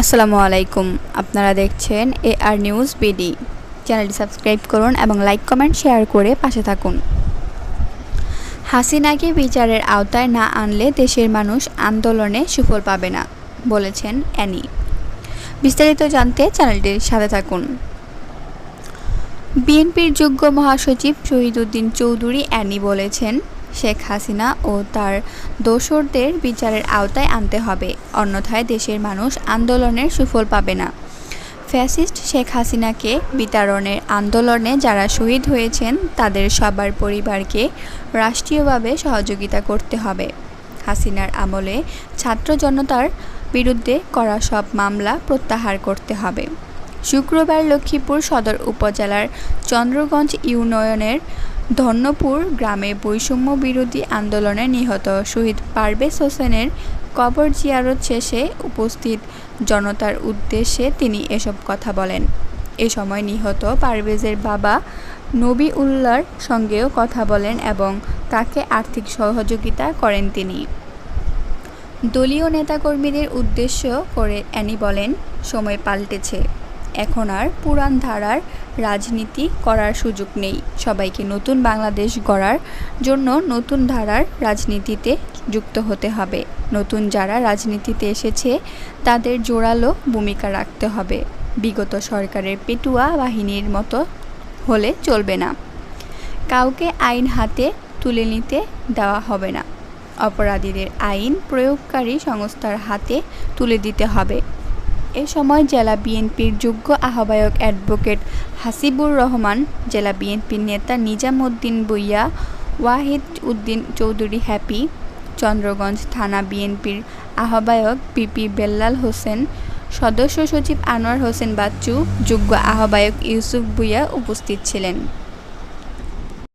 আসসালামু আলাইকুম। আপনারা দেখছেন এ আর নিউজ বিডি চ্যানেলটি সাবস্ক্রাইব করুন এবং লাইক, কমেন্ট, শেয়ার করে পাশে থাকুন। হাসিনাকে বিচারের আওতায় না আনলে দেশের মানুষ আন্দোলনে সুফল পাবে না, বলেছেন অ্যানি। বিস্তারিত জানতে চ্যানেলটির সাথে থাকুন। বিএনপির যোগ্য মহাসচিব শহীদুদ্দিন চৌধুরী অ্যানি বলেছেন শেখ হাসিনা ও তার দোসরদের বিচারের আওতায় আনতে হবে। অন্যথায় দেশের মানুষ আন্দোলনের সুফল পাবে না। ফ্যাসিস্ট শেখ হাসিনাকে বিতাড়নের আন্দোলনে যারা শহীদ হয়েছেন, তাদের সবার পরিবারকে রাষ্ট্রীয়ভাবে সহযোগিতা করতে হবে। হাসিনার আমলে ছাত্র জনতার বিরুদ্ধে করা সব মামলা প্রত্যাহার করতে হবে। শুক্রবার লক্ষ্মীপুর সদর উপজেলার চন্দ্রগঞ্জ ইউনিয়নের ধন্যপুর গ্রামে বৈষম্য বিরোধী আন্দোলনে নিহত শহীদ পারভেজ হোসেনের কবর জিয়ারত শেষে উপস্থিত জনতার উদ্দেশ্যে তিনি এসব কথা বলেন। এ সময় নিহত পারভেজের বাবা নবী উল্লার সঙ্গেও কথা বলেন এবং তাকে আর্থিক সহযোগিতা করেন তিনি। দলীয় নেতাকর্মীদের উদ্দেশ্য করে অ্যানি বলেন, সময় পাল্টেছে। এখন আর পুরান ধারার রাজনীতি করার সুযোগ নেই। সবাইকে নতুন বাংলাদেশ গড়ার জন্য নতুন ধারার রাজনীতিতে যুক্ত হতে হবে। নতুন যারা রাজনীতিতে এসেছে, তাদের জোরালো ভূমিকা রাখতে হবে। বিগত সরকারের পেটুয়া বাহিনীর মতো হলে চলবে না। কাউকে আইন হাতে তুলে নিতে দেওয়া হবে না। অপরাধীদের আইন প্রয়োগকারী সংস্থার হাতে তুলে দিতে হবে। এ সময় জেলা বিএনপির যোগ্য আহ্বায়ক অ্যাডভোকেট হাসিবুর রহমান, জেলা বিএনপির নেতা নিজামুদ্দিন বইয়া ওয়াহিদ উদ্দিন চৌধুরী হ্যাপি, চন্দ্রগঞ্জ থানা বিএনপির আহ্বায়ক পিপি বেল্লাল হোসেন, সদস্য সচিব আনোয়ার হোসেন বাচ্চু, যোগ্য আহ্বায়ক ইউসুফ ভুইয়া উপস্থিত ছিলেন।